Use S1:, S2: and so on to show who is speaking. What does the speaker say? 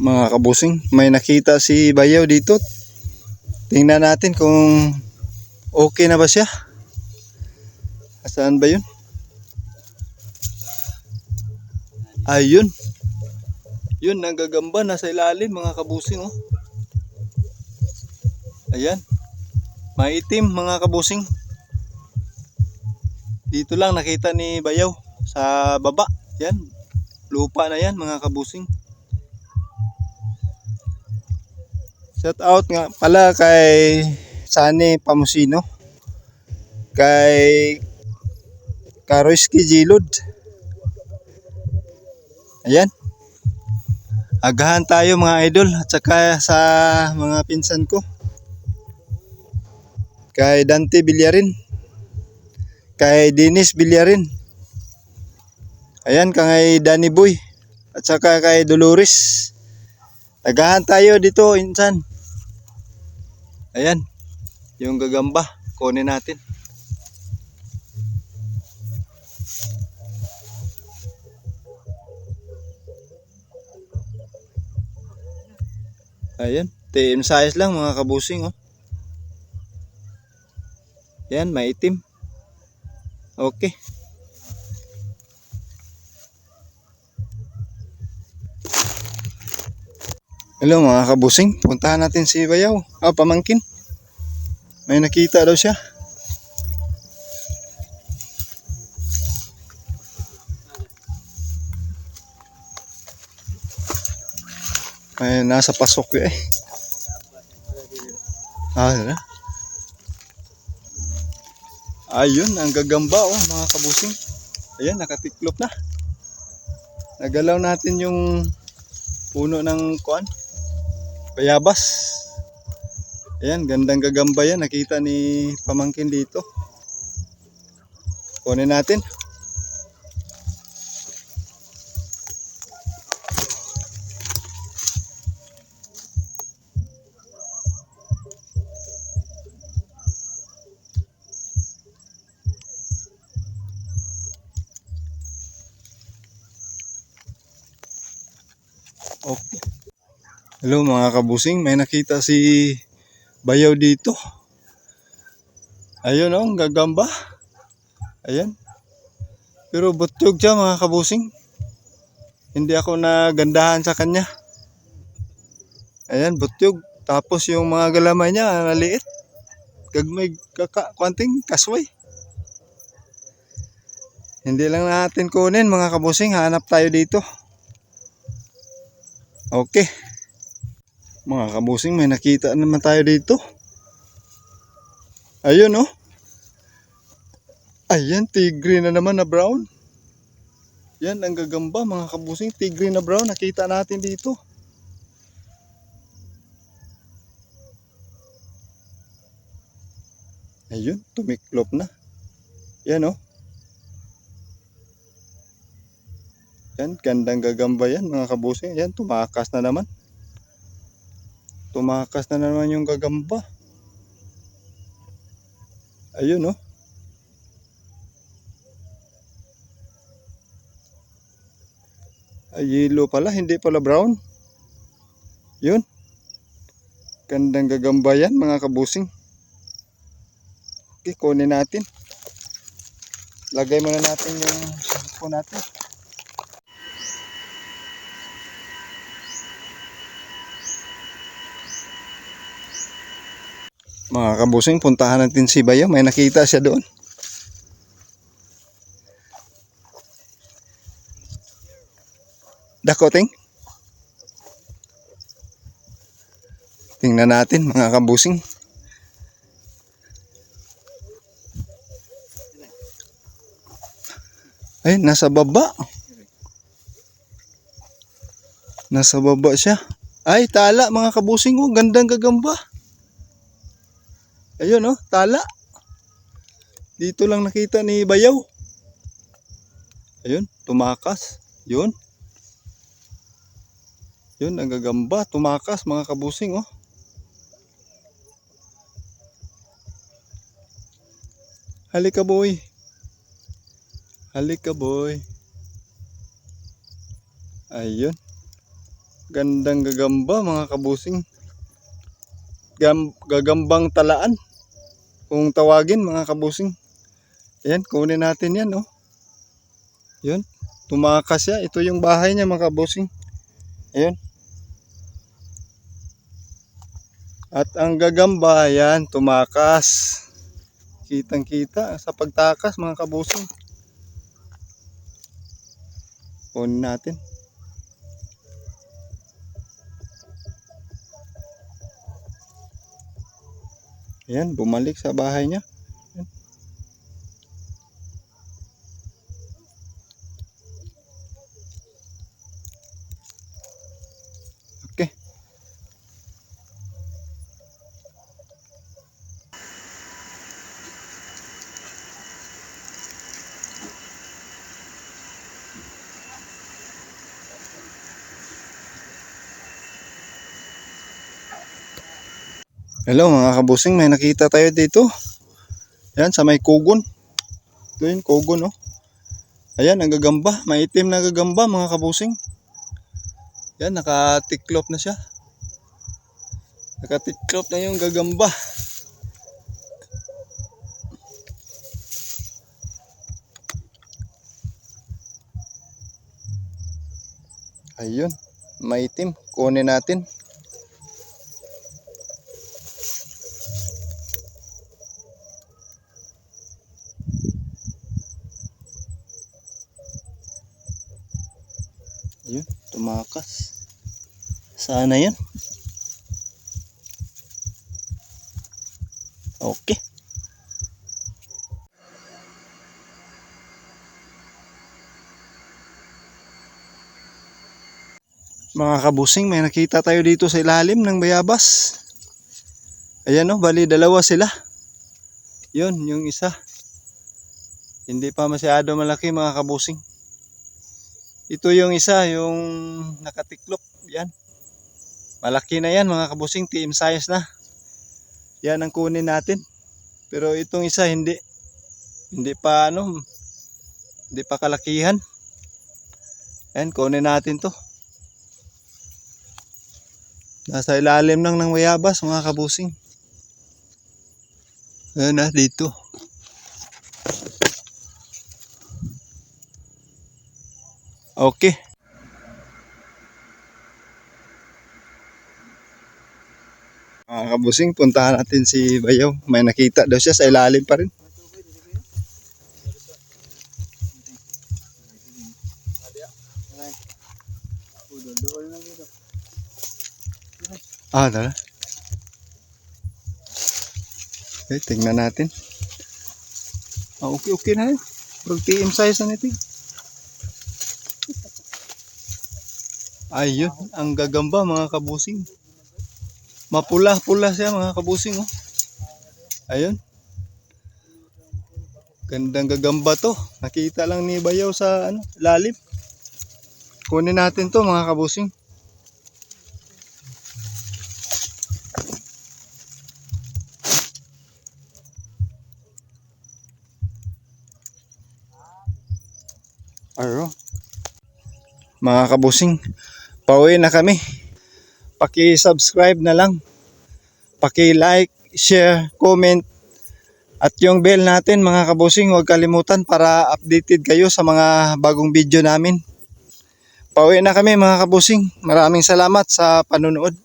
S1: mga kabusing. May nakita si Bayaw dito. Tingnan natin kung okay na ba siya. Saan ba yun? Ayun. Yun, nanggagamba. Nasa ilalim mga kabusing. Oh. Ayan. Maitim mga kabusing. Dito lang nakita ni Bayaw sa baba. Yan. Lupa na yan mga kabusing. Shout out nga pala kay Sani Pamusino. Kay Karoyski Gilod. Ayan. Agahan tayo mga idol at saka sa mga pinsan ko. Kay Dante Villarin. Kay Dennis Villarin. Ayan kay Danny Boy. At saka kay Dolores. Agahan tayo dito insan. Ayan. Yung gagamba. Kunin natin. Ayan. TM size lang mga kabusing oh. Yan, maitim. Okay. Hello mga kabusing, puntahan natin si Bayaw. Ah, pamangkin. May nakita daw siya. May nasa pasok eh. Ah, na. Ayun, ang gagamba oh, mga kabusing. Ayan, nakatiklop na. Nagalaw natin yung puno ng kuan. Bayabas. Ayan, gandang gagamba yan. Nakita ni pamangkin dito. Kunin natin. Okay. Hello mga kabusing, may nakita si Bayaw dito. Ayun oh, gagamba. Ayan. Pero butyog siya mga kabusing. Hindi ako nagandahan sa kanya. Ayan, butyog. Tapos yung mga galamay niya, naliit. Gagmay kaka, kwanting kasway. Hindi lang natin kunin mga kabusing, hanap tayo dito. Okay. Mga kabusing, may nakita naman tayo dito. Ayun oh. Ayan, tigre na naman na brown. Yan, ang gagamba mga kabusing. Tigre na brown, nakita natin dito. Ayun, tumiklop na. Yan oh. Yan, gandang gagamba yan mga kabusing. Yan, tumakas na naman. Tumakas na naman yung gagamba. Ayun oh. Ay, yellow pala, hindi pala brown. Yun. Gandang gagamba yan mga kabusing. Okay, kunin natin. Lagay muna natin yung sampo natin. Mga kabusing, puntahan natin si Bayo. May nakita siya doon. Dakoting. Tingnan natin mga kabusing. Ay, nasa baba. Nasa baba siya. Ay, tala mga kabusing. Oh, gandang gagamba. Ayun oh, tala. Dito lang nakita ni Bayaw. Ayun, tumakas. Yun. Yun, ang gagamba. Tumakas mga kabusing oh. Halika boy. Halika boy. Ayun. Gandang gagamba mga kabusing. Gam, gagambang talaan. Kung tawagin mga kabusing. Ayan, kunin natin yan, oh. Yun, tumakas siya. Ito yung bahay niya mga kabusing. Ayan. At ang gagamba, yan, tumakas. Kitang kita sa pagtakas mga kabusing. Kunin natin. Ayan, bumalik sa bahay niya. Hello mga kabusing, may nakita tayo dito. Ayan, sa may kugon. Ito yun, kugon oh. Ayan, ang gagamba. Maitim na gagamba mga kabusing. Ayan, nakatiklop na siya. Nakatiklop na yung gagamba. Ayun, maitim. Kunin natin. Yun, tumakas. Sana yan. Okay. Mga kabusing, may nakita tayo dito sa ilalim ng bayabas. Ayan o, bali dalawa sila. Yun, yung isa. Hindi pa masyado malaki mga kabusing. Ito yung isa, yung nakatiklop. Yan. Malaki na yan mga kabusing. Team size na. Yan ang kunin natin. Pero itong isa hindi. Hindi pa ano. Hindi pa kalakihan. Yan, kunin natin to. Nasa ilalim lang ng mayabas mga kabusing. Ayan na, dito. Okay. Mga kabusing, puntahan natin si Bayaw. May nakita daw siya sa ilalim pa rin. Ah, tara. Okay, tingnan natin. Ah, okay, okay na yun. Pag TM size na nito. Ayun, ang gagamba mga kabusing. Mapula-pula siya mga kabusing oh. Ayun. Gandang gagamba to. Nakita lang ni Bayaw sa ano, lalim. Kunin natin to mga kabusing. Aro. Mga kabusing, pauwi na kami. Paki-subscribe na lang. Paki-like, share, comment. At yung bell natin mga kabusing, huwag kalimutan para updated kayo sa mga bagong video namin. Pauwi na kami mga kabusing. Maraming salamat sa panonood.